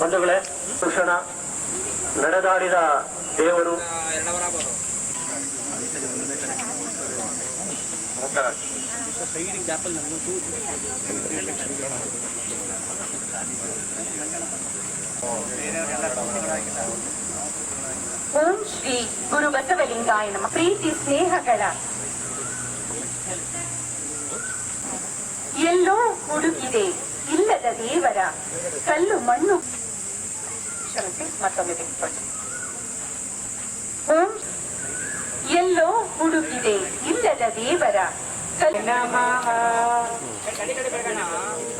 ಬಂಧುಗಳೇ ಕೃಷ್ಣ ನಡೆದಾಡಿದ ದೇವರು. ಓಂ ಶ್ರೀ ಗುರು ಬಸವಲಿಂಗಾಯ ನಮ್ಮ ಪ್ರೀತಿ ಸ್ನೇಹಗಳ ಎಲ್ಲೋ ಹುಡುಕಿದೆ ಇಲ್ಲದ ದೇವರ ಕಲ್ಲು ಮಣ್ಣು. ಕ್ಷಮಿಸಿ, ಮತ್ತೊಮ್ಮೆ ತೆಗೆದುಕೊಳ್ಳಿ. ಓಂ, ಎಲ್ಲೋ ಹುಡುಕಿದೆ ಇಲ್ಲದ ದೇವರ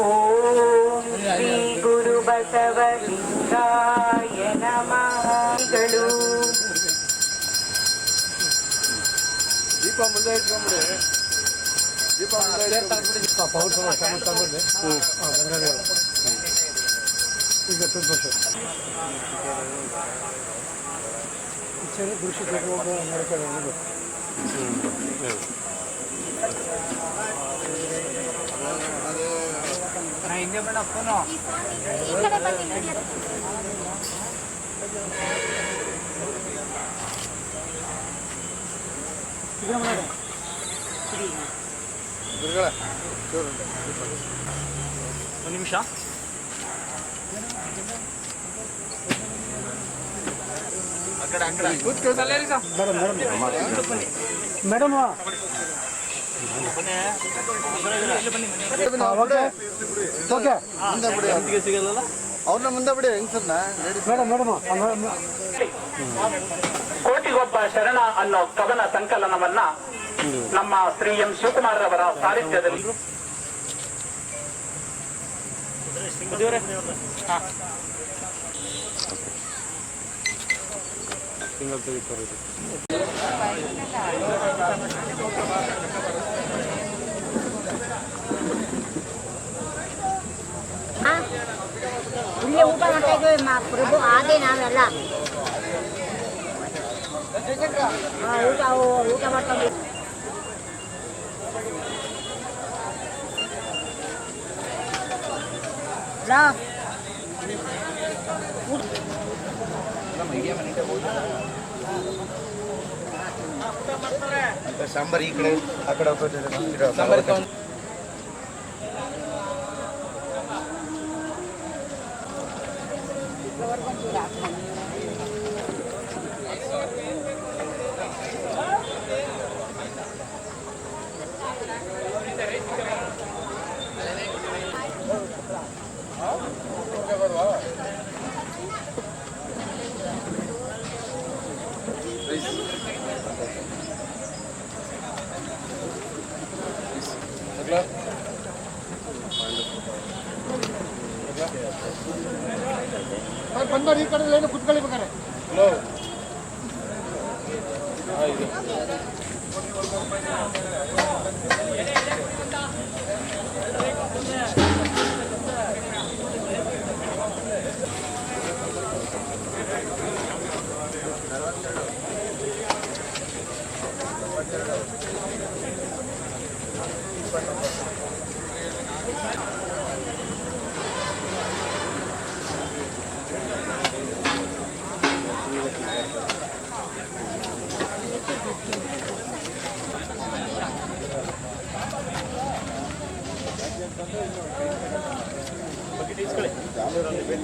ಓಂ ಶ್ರೀ ಗುರು ಬಸವಲಿಂಗಾಯ ನಮಃ. ಗಳು ದೀಪ ಮುಂದೆ ಇಟ್ಕೊಂಡ್ಬಿಡಿ ದೀಪ ಮುಂದೆ ಇಟ್ಕೊಂಡ್ಬಿಡಿ ಪೌರ್ ಸಮ ತಗೊಂಡೆ ಗಂಗಾದೇವ ಈಗ ತುಂಬ ಇಚ್ಛೆ ದೃಶ್ಯ ತಗೊಂಡು ನಡ್ಕೊಂಡು ಗುರುಗಳೇ ಚೂರು ಒಂದು ನಿಮಿಷ. Madam okay. ಓಕೆ. ಮುಂದೆ ಬಿಡಿ ಸಿಗಲ್ಲ ಅವ್ರನ್ನ ಮುಂದೆ ಬಿಡಿ ಹೆಂಗ್ಸರ್ನ ಮೇಡಮ್ ಮೇಡಮ್ ಕೋಟಿಗೊಬ್ಬ ಶರಣ ಅನ್ನೋ ಕವನ ಸಂಕಲನವನ್ನ ನಮ್ಮ ಶ್ರೀ ಎಂ ಶಿವಕುಮಾರ್ ಅವರ ಸಾಹಿತ್ಯದಲ್ಲಿ ಇಲ್ಲೇ ಊಟ ಮಾಡ್ತಾ ಇದ್ದೀವಿ ಮಾ ಪ್ರಭು ಹಾಗೆ ನಾವೆಲ್ಲ. ಊಟ ಊಟ ಮಾಡ್ಕೊಂಡು ಹಲೋ ಸಾಂಬಾರ್ ಈ ಕಡೆ ಆ ಕಡೆ ಹೋಗ್ತಿದ್ದಾರೆ ಅದರ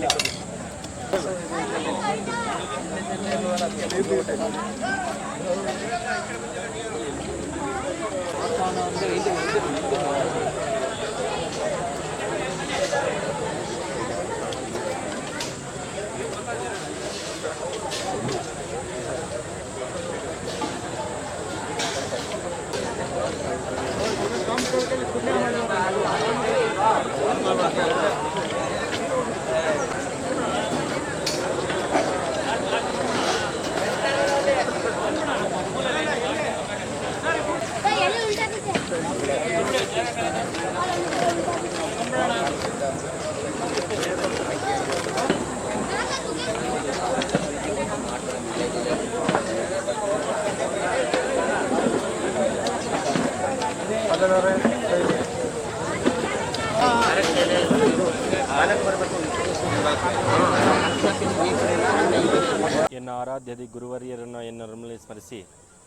ಆರಾಧ್ಯದಿ ಗುರುವರಿಯರನ್ನು ಎನ್ನರಮಲ್ಲಿ ಸ್ಮರಿಸಿ,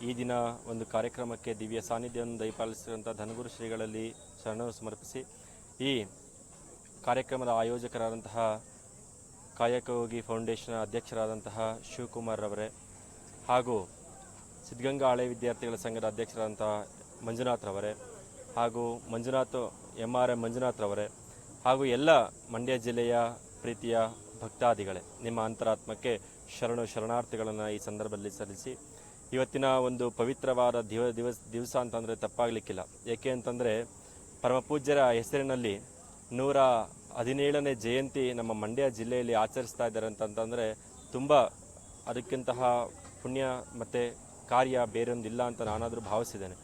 ಈ ದಿನ ಒಂದು ಕಾರ್ಯಕ್ರಮಕ್ಕೆ ದಿವ್ಯ ಸಾನ್ನಿಧ್ಯವನ್ನು ದಯಪಾಲಿಸಿದಂಥ ಧನಗುರು ಶ್ರೀಗಳಲ್ಲಿ ಶರಣು ಸಮರ್ಪಿಸಿ, ಈ ಕಾರ್ಯಕ್ರಮದ ಆಯೋಜಕರಾದಂತಹ ಕಾಯಕಯೋಗಿ ಫೌಂಡೇಶನ್ ಅಧ್ಯಕ್ಷರಾದಂತಹ ಶಿವಕುಮಾರ್ ರವರೇ ಹಾಗೂ ಸಿದ್ಧಗಂಗಾ ಹಳೆ ವಿದ್ಯಾರ್ಥಿಗಳ ಸಂಘದ ಅಧ್ಯಕ್ಷರಾದಂತಹ ಮಂಜುನಾಥ್ ರವರೇ ಹಾಗೂ Manjunath M R M Manjunath ರವರೇ ಹಾಗೂ ಎಲ್ಲ ಮಂಡ್ಯ ಜಿಲ್ಲೆಯ ಪ್ರೀತಿಯ ಭಕ್ತಾದಿಗಳೇ, ನಿಮ್ಮ ಅಂತರಾತ್ಮಕ್ಕೆ ಶರಣು ಶರಣಾರ್ಥಿಗಳನ್ನು ಈ ಸಂದರ್ಭದಲ್ಲಿ ಸಲ್ಲಿಸಿ. ಇವತ್ತಿನ ಒಂದು ಪವಿತ್ರವಾದ ದಿವ, ದಿವಸ ದಿವಸ ಅಂತಂದರೆ ತಪ್ಪಾಗಲಿಕ್ಕಿಲ್ಲ. ಏಕೆ ಅಂತಂದರೆ ಪರಮಪೂಜ್ಯರ ಹೆಸರಿನಲ್ಲಿ ನೂರ ಹದಿನೇಳನೇ ಜಯಂತಿ ನಮ್ಮ ಮಂಡ್ಯ ಜಿಲ್ಲೆಯಲ್ಲಿ ಆಚರಿಸ್ತಾ ಇದ್ದಾರೆ ಅಂತಂತಂದರೆ ತುಂಬ ಅದಕ್ಕಿಂತಹ ಪುಣ್ಯ ಮತ್ತು ಕಾರ್ಯ ಬೇರೊಂದಿಲ್ಲ ಅಂತ ನಾನಾದರೂ ಭಾವಿಸಿದ್ದೇನೆ.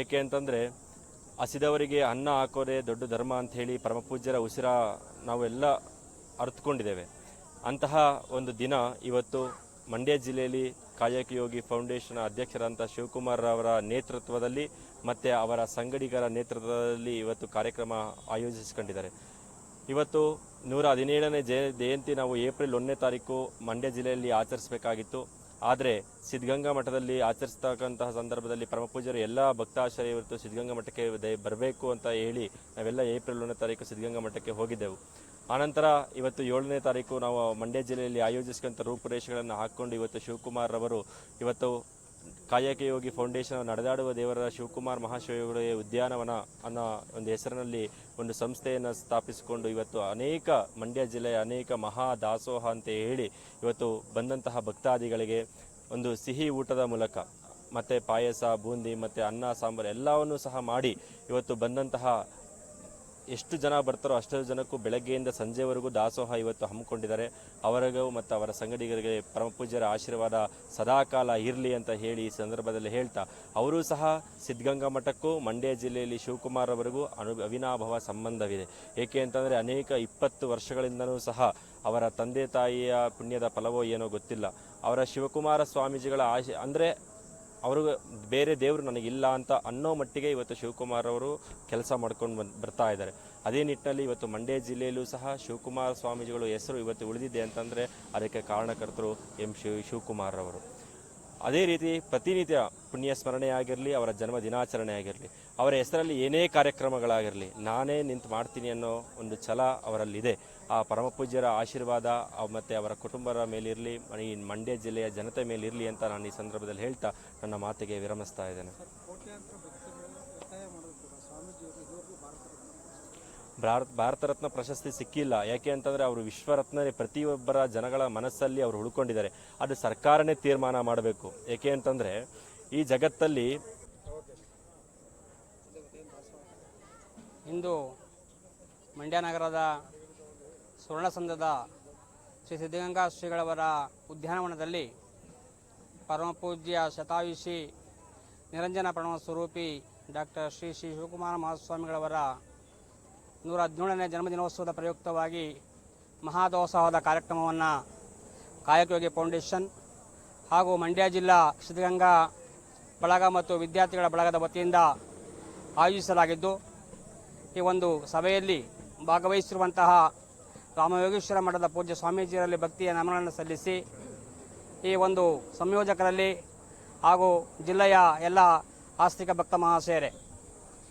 ಏಕೆ ಅಂತಂದರೆ ಹಸಿದವರಿಗೆ ಅನ್ನ ಹಾಕೋದೇ ದೊಡ್ಡ ಧರ್ಮ ಅಂತ ಹೇಳಿ ಪರಮಪೂಜ್ಯರ ಉಸಿರ ನಾವೆಲ್ಲ ಅರ್ಥಕೊಂಡಿದ್ದೇವೆ ಅಂತಹ ಒಂದು ದಿನ ಇವತ್ತು ಮಂಡ್ಯ ಜಿಲ್ಲೆಯಲ್ಲಿ ಕಾಯಕ ಯೋಗಿ ಫೌಂಡೇಶನ್ ಅಧ್ಯಕ್ಷರಾದಂಥ ಶಿವಕುಮಾರ್ ಅವರ ನೇತೃತ್ವದಲ್ಲಿ ಮತ್ತು ಅವರ ಸಂಗಡಿಗರ ನೇತೃತ್ವದಲ್ಲಿ ಇವತ್ತು ಕಾರ್ಯಕ್ರಮ ಆಯೋಜಿಸಿಕೊಂಡಿದ್ದಾರೆ. ಇವತ್ತು ನೂರ ಹದಿನೇಳನೇ ಜಯ ಜಯಂತಿ ನಾವು ಏಪ್ರಿಲ್ ಒಂದನೇ ತಾರೀಕು ಮಂಡ್ಯ ಜಿಲ್ಲೆಯಲ್ಲಿ ಆಚರಿಸಬೇಕಾಗಿತ್ತು. ಆದರೆ ಸಿದ್ಧಗಂಗಾ ಮಠದಲ್ಲಿ ಆಚರಿಸ್ತಕ್ಕಂತಹ ಸಂದರ್ಭದಲ್ಲಿ ಪರಮಪೂಜರು ಎಲ್ಲ ಭಕ್ತಾಶ್ರಯ ಇವತ್ತು ಸಿದ್ಧಗಂಗಾ ಮಠಕ್ಕೆ ಬರಬೇಕು ಅಂತ ಹೇಳಿ ನಾವೆಲ್ಲ ಏಪ್ರಿಲ್ ಒಂದನೇ ತಾರೀಕು ಸಿದ್ಧಗಂಗಾ ಮಠಕ್ಕೆ ಹೋಗಿದ್ದೆವು. ಆನಂತರ ಇವತ್ತು ಏಳನೇ ತಾರೀಕು ನಾವು ಮಂಡ್ಯ ಜಿಲ್ಲೆಯಲ್ಲಿ ಆಯೋಜಿಸಿದಂಥ ರೂಪುರೇಷೆಗಳನ್ನು ಹಾಕ್ಕೊಂಡು ಇವತ್ತು ಶಿವಕುಮಾರ್ ರವರು ಇವತ್ತು ಕಾಯಕ ಯೋಗಿ ಫೌಂಡೇಶನ್ ನಡೆದಾಡುವ ದೇವರ ಶಿವಕುಮಾರ್ ಮಹಾಶಿವಗಳ ಉದ್ಯಾನವನ ಅನ್ನೋ ಒಂದು ಹೆಸರಿನಲ್ಲಿ ಒಂದು ಸಂಸ್ಥೆಯನ್ನು ಸ್ಥಾಪಿಸಿಕೊಂಡು ಇವತ್ತು ಅನೇಕ ಮಂಡ್ಯ ಜಿಲ್ಲೆಯ ಅನೇಕ ಮಹಾ ದಾಸೋಹ ಅಂತ ಹೇಳಿ ಇವತ್ತು ಬಂದಂತಹ ಭಕ್ತಾದಿಗಳಿಗೆ ಒಂದು ಸಿಹಿ ಊಟದ ಮೂಲಕ ಮತ್ತು ಪಾಯಸ, ಬೂಂದಿ ಮತ್ತು ಅನ್ನ, ಸಾಂಬಾರು ಎಲ್ಲವನ್ನೂ ಸಹ ಮಾಡಿ ಇವತ್ತು ಬಂದಂತಹ ಎಷ್ಟು ಜನ ಬರ್ತಾರೋ ಅಷ್ಟು ಜನಕ್ಕೂ ಬೆಳಗ್ಗೆಯಿಂದ ಸಂಜೆವರೆಗೂ ದಾಸೋಹ ಇವತ್ತು ಹಮ್ಮಿಕೊಂಡಿದ್ದಾರೆ. ಅವರಿಗೂ ಮತ್ತು ಅವರ ಸಂಗಡಿಗರಿಗೆ ಪರಮಪೂಜ್ಯರ ಆಶೀರ್ವಾದ ಸದಾಕಾಲ ಇರಲಿ ಅಂತ ಹೇಳಿ ಈ ಸಂದರ್ಭದಲ್ಲಿ ಹೇಳ್ತಾ, ಅವರೂ ಸಹ ಸಿದ್ಧಗಂಗಾ ಮಠಕ್ಕೂ, ಮಂಡ್ಯ ಜಿಲ್ಲೆಯಲ್ಲಿ ಶಿವಕುಮಾರ್ ಅವರಿಗೂ ಅನು, ಅವಿನಾಭಾವ ಸಂಬಂಧವಿದೆ. ಏಕೆ ಅಂತಂದರೆ ಅನೇಕ ಇಪ್ಪತ್ತು ವರ್ಷಗಳಿಂದಲೂ ಸಹ ಅವರ ತಂದೆ ತಾಯಿಯ ಪುಣ್ಯದ ಫಲವೋ ಏನೋ ಗೊತ್ತಿಲ್ಲ. ಅವರ ಶಿವಕುಮಾರ ಸ್ವಾಮೀಜಿಗಳ ಆಶೆ, ಅಂದರೆ ಅವರು ಬೇರೆ ದೇವರು ನನಗಿಲ್ಲ ಅಂತ ಅನ್ನೋ ಮಟ್ಟಿಗೆ ಇವತ್ತು ಶಿವಕುಮಾರ್ ಅವರು ಕೆಲಸ ಮಾಡ್ಕೊಂಡು ಬಂದು ಬರ್ತಾ ಇದ್ದಾರೆ. ಅದೇ ನಿಟ್ಟಿನಲ್ಲಿ ಇವತ್ತು ಮಂಡ್ಯ ಜಿಲ್ಲೆಯಲ್ಲೂ ಸಹ ಶಿವಕುಮಾರ ಸ್ವಾಮೀಜಿಗಳು ಹೆಸರು ಇವತ್ತು ಉಳಿದಿದೆ ಅಂತಂದರೆ ಅದಕ್ಕೆ ಕಾರಣಕರ್ತರು ಎಂ ಶಿವ ಶಿವಕುಮಾರ್ ಅವರು. ಅದೇ ರೀತಿ ಪ್ರತಿನಿತ್ಯ ಪುಣ್ಯ ಸ್ಮರಣೆ ಆಗಿರಲಿ ಅವರ ಜನ್ಮ ದಿನಾಚರಣೆ ಆಗಿರಲಿ ಅವರ ಹೆಸರಲ್ಲಿ ಏನೇ ಕಾರ್ಯಕ್ರಮಗಳಾಗಿರಲಿ, ನಾನೇ ನಿಂತು ಮಾಡ್ತೀನಿ ಅನ್ನೋ ಒಂದು ಛಲ ಅವರಲ್ಲಿದೆ. ಆ ಪರಮಪೂಜ್ಯರ ಆಶೀರ್ವಾದ ಮತ್ತು ಅವರ ಕುಟುಂಬರ ಮೇಲಿರಲಿ, ಈ ಮಂಡ್ಯ ಜಿಲ್ಲೆಯ ಜನತೆ ಮೇಲಿರಲಿ ಅಂತ ನಾನು ಈ ಸಂದರ್ಭದಲ್ಲಿ ಹೇಳ್ತಾ ನನ್ನ ಮಾತಿಗೆ ವಿರಮಿಸ್ತಾ ಇದ್ದೇನೆ. ಭಾರತ ಭಾರತ ರತ್ನ ಪ್ರಶಸ್ತಿ ಸಿಕ್ಕಿಲ್ಲ. ಯಾಕೆ ಅಂತಂದರೆ ಅವರು ವಿಶ್ವರತ್ನನೇ ಪ್ರತಿಯೊಬ್ಬರ ಜನಗಳ ಮನಸ್ಸಲ್ಲಿ ಅವರು ಉಳ್ಕೊಂಡಿದ್ದಾರೆ ಅದು ಸರ್ಕಾರನೇ ತೀರ್ಮಾನ ಮಾಡಬೇಕು. ಏಕೆ ಅಂತಂದರೆ ಈ ಜಗತ್ತಲ್ಲಿ ಇಂದು ಮಂಡ್ಯ ನಗರದ ಸುವರ್ಣಸಂಧದ ಶ್ರೀ ಸಿದ್ಧಗಂಗಾ ಶ್ರೀಗಳವರ ಉದ್ಯಾನವನದಲ್ಲಿ ಪರಮಪೂಜ್ಯ ಶತಾಯುಷಿ ನಿರಂಜನ ಪ್ರಣವ ಸ್ವರೂಪಿ ಡಾಕ್ಟರ್ ಶ್ರೀ ಶ್ರೀ ಶಿವಕುಮಾರ ಮಹಾಸ್ವಾಮಿಗಳವರ ನೂರ ಹದಿನೇಳನೇ ಜನ್ಮದಿನೋತ್ಸವದ ಪ್ರಯುಕ್ತವಾಗಿ ಮಹಾದೋತ್ಸವದ ಕಾರ್ಯಕ್ರಮವನ್ನು ಕಾಯಕಯೋಗಿ ಫೌಂಡೇಶನ್ ಹಾಗೂ ಮಂಡ್ಯ ಜಿಲ್ಲಾ ಸಿದ್ಧಗಂಗಾ ಬಳಗ ಮತ್ತು ವಿದ್ಯಾರ್ಥಿಗಳ ಬಳಗದ ವತಿಯಿಂದ ಆಯೋಜಿಸಲಾಗಿದ್ದು, ಈ ಒಂದು ಸಭೆಯಲ್ಲಿ ಭಾಗವಹಿಸಿರುವಂತಹ ರಾಮಯೋಗೇಶ್ವರ ಮಠದ ಪೂಜ್ಯ ಸ್ವಾಮೀಜಿಯರಲ್ಲಿ ಭಕ್ತಿಯ ನಮನವನ್ನು ಸಲ್ಲಿಸಿ, ಈ ಒಂದು ಸಂಯೋಜಕರಲ್ಲಿ ಹಾಗೂ ಜಿಲ್ಲೆಯ ಎಲ್ಲ ಆಸ್ತಿಕ ಭಕ್ತ ಮಹಾಶಯರೇ.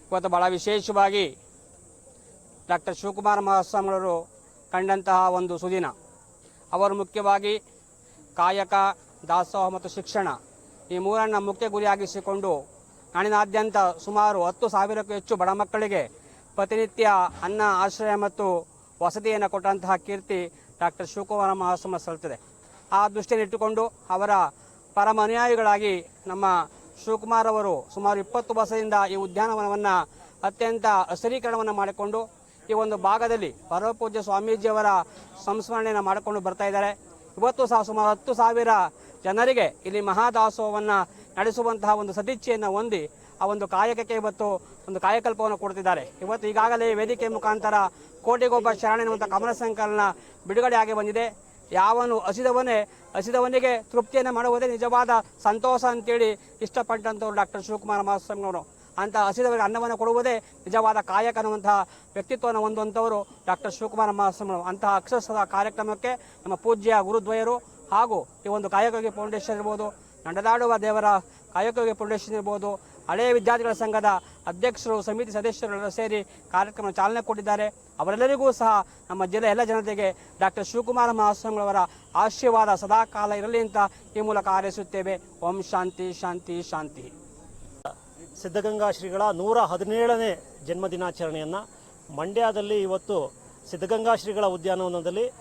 ಇವತ್ತು ಭಾಳ ವಿಶೇಷವಾಗಿ ಡಾಕ್ಟರ್ ಶಿವಕುಮಾರ ಮಹಾಸ್ವಾಮಿಗಳವರು ಕಂಡಂತಹ ಒಂದು ಸುದಿನ. ಅವರು ಮುಖ್ಯವಾಗಿ ಕಾಯಕ, ದಾಸೋಹ ಮತ್ತು ಶಿಕ್ಷಣ ಈ ಮೂರನ್ನು ಮುಖ್ಯ ಗುರಿಯಾಗಿಸಿಕೊಂಡು ನಾಡಿನಾದ್ಯಂತ ಸುಮಾರು ಹತ್ತು ಸಾವಿರಕ್ಕೂ ಹೆಚ್ಚು ಬಡ ಮಕ್ಕಳಿಗೆ ಪ್ರತಿನಿತ್ಯ ಅನ್ನ, ಆಶ್ರಯ ಮತ್ತು ವಸತಿಯನ್ನು ಕೊಟ್ಟಂತಹ ಕೀರ್ತಿ ಡಾಕ್ಟರ್ ಶಿವಕುಮಾರ ಮಹಾಸ್ವಾಮಿ ಸಲ್ತದೆ ಆ ದೃಷ್ಟಿಯನ್ನಿಟ್ಟುಕೊಂಡು ಅವರ ಪರಮ ಅನುಯಾಯಿಗಳಾಗಿ ನಮ್ಮ ಶಿವಕುಮಾರ್ ಅವರು ಸುಮಾರು ಇಪ್ಪತ್ತು ವರ್ಷದಿಂದ ಈ ಉದ್ಯಾನವನವನ್ನು ಅತ್ಯಂತ ಹಸಿರೀಕರಣವನ್ನು ಮಾಡಿಕೊಂಡು ಈ ಒಂದು ಭಾಗದಲ್ಲಿ ಪರಮಪೂಜ್ಯ ಸ್ವಾಮೀಜಿಯವರ ಸಂಸ್ಮರಣೆಯನ್ನು ಮಾಡಿಕೊಂಡು ಬರ್ತಾ ಇದ್ದಾರೆ. ಇವತ್ತು ಸಹ ಸುಮಾರು ಹತ್ತು ಸಾವಿರ ಜನರಿಗೆ ಇಲ್ಲಿ ಮಹಾದಾಸೋಹವನ್ನು ನಡೆಸುವಂತಹ ಒಂದು ಸದಿಚ್ಛೆಯನ್ನು ಹೊಂದಿ ಆ ಒಂದು ಕಾಯಕಕ್ಕೆ ಇವತ್ತು ಒಂದು ಕಾಯಕಲ್ಪವನ್ನು ಕೊಡ್ತಿದ್ದಾರೆ. ಇವತ್ತು ಈಗಾಗಲೇ ವೇದಿಕೆ ಮುಖಾಂತರ ಕೋಟಿಗೊಬ್ಬ ಶರಣ ಎನ್ನುವಂಥ ಕಮಲ ಸಂಕಲನ ಬಿಡುಗಡೆ ಆಗಿ ಬಂದಿದೆ. ಯಾವನು ಹಸಿದವನೇ, ಹಸಿದವನಿಗೆ ತೃಪ್ತಿಯನ್ನು ಮಾಡುವುದೇ ನಿಜವಾದ ಸಂತೋಷ ಅಂತೇಳಿ ಇಷ್ಟಪಟ್ಟಂಥವ್ರು ಡಾಕ್ಟರ್ ಶಿವಕುಮಾರ ಮಹಾಸ್ವಾಮಿಯವರು ಅಂತ ಹಸಿದವರಿಗೆ ಅನ್ನವನ್ನು ಕೊಡುವುದೇ ನಿಜವಾದ ಕಾಯಕ ಅನ್ನುವಂತಹ ವ್ಯಕ್ತಿತ್ವವನ್ನು ಹೊಂದುವಂಥವರು ಡಾಕ್ಟರ್ ಶಿವಕುಮಾರ ಮಹಾಸ್ವಾಮಿಗಳು ಅಂತಹ ಅಕ್ಷರಸ್ಥದ ಕಾರ್ಯಕ್ರಮಕ್ಕೆ ನಮ್ಮ ಪೂಜ್ಯ ಗುರುದ್ವಯರು ಹಾಗೂ ಈ ಒಂದು ಕಾಯಕಯೋಗಿ ಫೌಂಡೇಶನ್ ಇರ್ಬೋದು, ನಡೆದಾಡುವ ದೇವರ ಕಾಯಕಯೋಗಿ ಫೌಂಡೇಶನ್ ಇರ್ಬೋದು, ಹಳೆಯ ವಿದ್ಯಾರ್ಥಿಗಳ ಸಂಘದ ಅಧ್ಯಕ್ಷರು, ಸಮಿತಿ ಸದಸ್ಯರೆಲ್ಲರೂ ಸೇರಿ ಕಾರ್ಯಕ್ರಮ ಚಾಲನೆ ಕೊಟ್ಟಿದ್ದಾರೆ. ಅವರೆಲ್ಲರಿಗೂ ಸಹ ನಮ್ಮ ಜಿಲ್ಲೆಯ ಎಲ್ಲ ಜನತೆಗೆ ಡಾಕ್ಟರ್ ಶಿವಕುಮಾರ ಮಹಾಸ್ವಾಮಿಗಳವರ ಆಶೀರ್ವಾದ ಸದಾಕಾಲ ಇರಲಿ ಅಂತ ಈ ಮೂಲಕ ಹಾರೈಸುತ್ತೇವೆ. ಓಂ ಶಾಂತಿ ಶಾಂತಿ ಶಾಂತಿ. ಸಿದ್ಧಗಂಗಾ ಶ್ರೀಗಳ ನೂರ ಹದಿನೇಳನೇ ಜನ್ಮದಿನಾಚರಣೆಯನ್ನು ಮಂಡ್ಯದಲ್ಲಿ ಇವತ್ತು ಸಿದ್ಧಗಂಗಾ ಶ್ರೀಗಳ ಉದ್ಯಾನವನದಲ್ಲಿ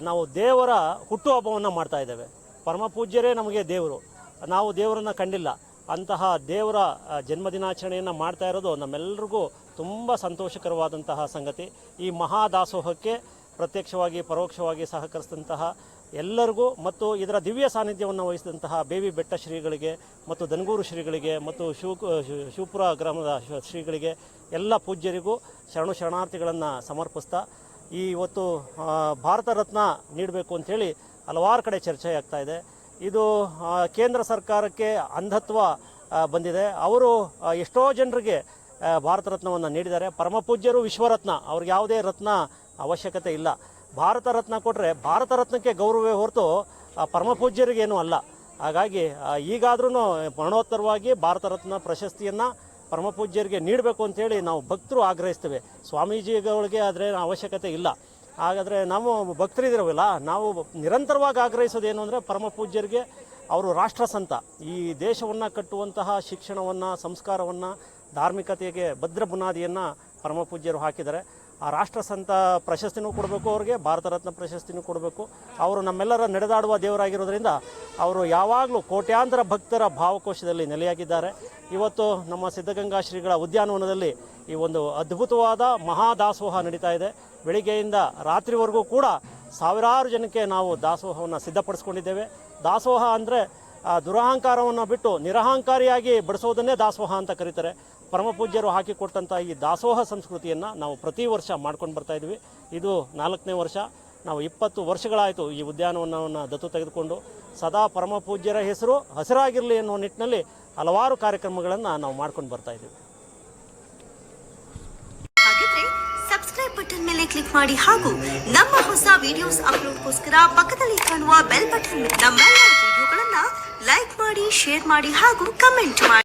ನಾವು ದೇವರ ಹುಟ್ಟುಹಬ್ಬವನ್ನು ಮಾಡ್ತಾ ಇದ್ದೇವೆ. ಪರಮ ಪೂಜ್ಯರೇ ನಮಗೆ ದೇವರು. ನಾವು ದೇವರನ್ನು ಕಂಡಿಲ್ಲ. ಅಂತಹ ದೇವರ ಜನ್ಮದಿನಾಚರಣೆಯನ್ನು ಮಾಡ್ತಾ ಇರೋದು ನಮ್ಮೆಲ್ಲರಿಗೂ ತುಂಬ ಸಂತೋಷಕರವಾದಂತಹ ಸಂಗತಿ. ಈ ಮಹಾದಾಸೋಹಕ್ಕೆ ಪ್ರತ್ಯಕ್ಷವಾಗಿ, ಪರೋಕ್ಷವಾಗಿ ಸಹಕರಿಸಿದಂತಹ ಎಲ್ಲರಿಗೂ ಮತ್ತು ಇದರ ದಿವ್ಯ ಸಾನ್ನಿಧ್ಯವನ್ನು ವಹಿಸಿದಂತಹ ಬೇವಿ ಬೆಟ್ಟ ಶ್ರೀಗಳಿಗೆ ಮತ್ತು ದನಗೂರು ಶ್ರೀಗಳಿಗೆ ಮತ್ತು ಶಿವ ಶಿವಪುರ ಗ್ರಾಮದ ಶ್ರೀಗಳಿಗೆ ಎಲ್ಲ ಪೂಜ್ಯರಿಗೂ ಶರಣು ಶರಣಾರ್ಥಿಗಳನ್ನು ಸಮರ್ಪಿಸ್ತಾ ಈ ಇವತ್ತು ಭಾರತ ರತ್ನ ನೀಡಬೇಕು ಅಂಥೇಳಿ ಹಲವಾರು ಕಡೆ ಚರ್ಚೆ ಆಗ್ತಾ ಇದೆ. ಇದು ಕೇಂದ್ರ ಸರ್ಕಾರಕ್ಕೆ ಅಂಧತ್ವ ಬಂದಿದೆ. ಅವರು ಎಷ್ಟೋ ಜನರಿಗೆ ಭಾರತ ರತ್ನವನ್ನು ನೀಡಿದ್ದಾರೆ. ಪರಮ ಪೂಜ್ಯರು ವಿಶ್ವರತ್ನ. ಅವ್ರಿಗೆ ಯಾವುದೇ ರತ್ನ ಅವಶ್ಯಕತೆ ಇಲ್ಲ. ಭಾರತ ರತ್ನ ಕೊಟ್ಟರೆ ಭಾರತ ರತ್ನಕ್ಕೆ ಗೌರವವೇ ಹೊರತು ಪರಮ ಪೂಜ್ಯರಿಗೇನೂ ಅಲ್ಲ. ಹಾಗಾಗಿ ಈಗಾದ್ರೂ ಮರಣೋತ್ತರವಾಗಿ ಭಾರತ ರತ್ನ ಪ್ರಶಸ್ತಿಯನ್ನು ಪರಮ ಪೂಜ್ಯರಿಗೆ ನೀಡಬೇಕು ಅಂತೇಳಿ ನಾವು ಭಕ್ತರು ಆಗ್ರಹಿಸ್ತೇವೆ. ಸ್ವಾಮೀಜಿಗಳಿಗೆ ಆದರೆ ಅವಶ್ಯಕತೆ ಇಲ್ಲ. ಹಾಗಾದರೆ ನಾವು ಭಕ್ತರಿದಿರವಲ್ಲ, ನಾವು ನಿರಂತರವಾಗಿ ಆಗ್ರಹಿಸೋದೇನು ಅಂದರೆ ಪರಮ ಪೂಜ್ಯರಿಗೆ ಅವರು ರಾಷ್ಟ್ರಸಂತ ಈ ದೇಶವನ್ನು ಕಟ್ಟುವಂತಹ ಶಿಕ್ಷಣವನ್ನು, ಸಂಸ್ಕಾರವನ್ನು, ಧಾರ್ಮಿಕತೆಗೆ ಭದ್ರ ಬುನಾದಿಯನ್ನು ಪರಮ ಪೂಜ್ಯರು ಹಾಕಿದ್ದಾರೆ. ಆ ರಾಷ್ಟ್ರಸಂತ ಪ್ರಶಸ್ತಿನೂ ಕೊಡಬೇಕು ಅವ್ರಿಗೆ, ಭಾರತ ರತ್ನ ಪ್ರಶಸ್ತಿನೂ ಕೊಡಬೇಕು. ಅವರು ನಮ್ಮೆಲ್ಲರ ನಡೆದಾಡುವ ದೇವರಾಗಿರೋದ್ರಿಂದ ಅವರು ಯಾವಾಗಲೂ ಕೋಟ್ಯಾಂತರ ಭಕ್ತರ ಭಾವಕೋಶದಲ್ಲಿ ನೆಲೆಯಾಗಿದ್ದಾರೆ. ಇವತ್ತು ನಮ್ಮ ಸಿದ್ಧಗಂಗಾ ಶ್ರೀಗಳ ಉದ್ಯಾನವನದಲ್ಲಿ ಈ ಒಂದು ಅದ್ಭುತವಾದ ಮಹಾದಾಸೋಹ ನಡೀತಾ ಇದೆ. ಬೆಳಿಗ್ಗೆಯಿಂದ ರಾತ್ರಿವರೆಗೂ ಕೂಡ ಸಾವಿರಾರು ಜನಕ್ಕೆ ನಾವು ದಾಸೋಹವನ್ನು ಸಿದ್ಧಪಡಿಸ್ಕೊಂಡಿದ್ದೇವೆ. ದಾಸೋಹ ಅಂದರೆ ದುರಹಂಕಾರವನ್ನು ಬಿಟ್ಟು ನಿರಹಂಕಾರಿಯಾಗಿ ಬಡಿಸೋದನ್ನೇ ದಾಸೋಹ ಅಂತ ಕರೀತಾರೆ. ಪರಮ ಪೂಜ್ಯರು ಹಾಕಿಕೊಟ್ಟಂಥ ಈ ದಾಸೋಹ ಸಂಸ್ಕೃತಿಯನ್ನು ನಾವು ಪ್ರತಿ ವರ್ಷ ಮಾಡ್ಕೊಂಡು ಬರ್ತಾ ಇದ್ವಿ. ಇದು ನಾಲ್ಕನೇ ವರ್ಷ. ನಾವು ಇಪ್ಪತ್ತು ವರ್ಷಗಳಾಯಿತು ಈ ಉದ್ಯಾನವನವನ್ನು ದತ್ತು ತೆಗೆದುಕೊಂಡು ಸದಾ ಪರಮ ಪೂಜ್ಯರ ಹೆಸರು, ಹಸಿರಾಗಿರಲಿ ಅನ್ನೋ ನಿಟ್ಟಿನಲ್ಲಿ ಹಲವಾರು ಕಾರ್ಯಕ್ರಮಗಳನ್ನು ನಾವು ಮಾಡ್ಕೊಂಡು ಬರ್ತಾ ಇದ್ದೀವಿ ಸಬ್ಸ್ಕ್ರೈಬ್ ಬಟನ್ ಮೇಲೆ ಕ್ಲಿಕ್ ಮಾಡಿ ಹಾಗೂ ನಮ್ಮ ಹೊಸ ವಿಡಿಯೋಸ್ ಅಪ್ಲೋಡ್ಗೋಸ್ಕರ ಪಕ್ಕದಲ್ಲಿ ಕಾಣುವ ಬೆಲ್ ಬಟನ್ ನಮ್ಮೆಲ್ಲ ವಿಡಿಯೋಗಳನ್ನ ಲೈಕ್ ಮಾಡಿ ಶೇರ್ ಮಾಡಿ ಹಾಗೂ ಕಮೆಂಟ್ ಮಾಡಿ.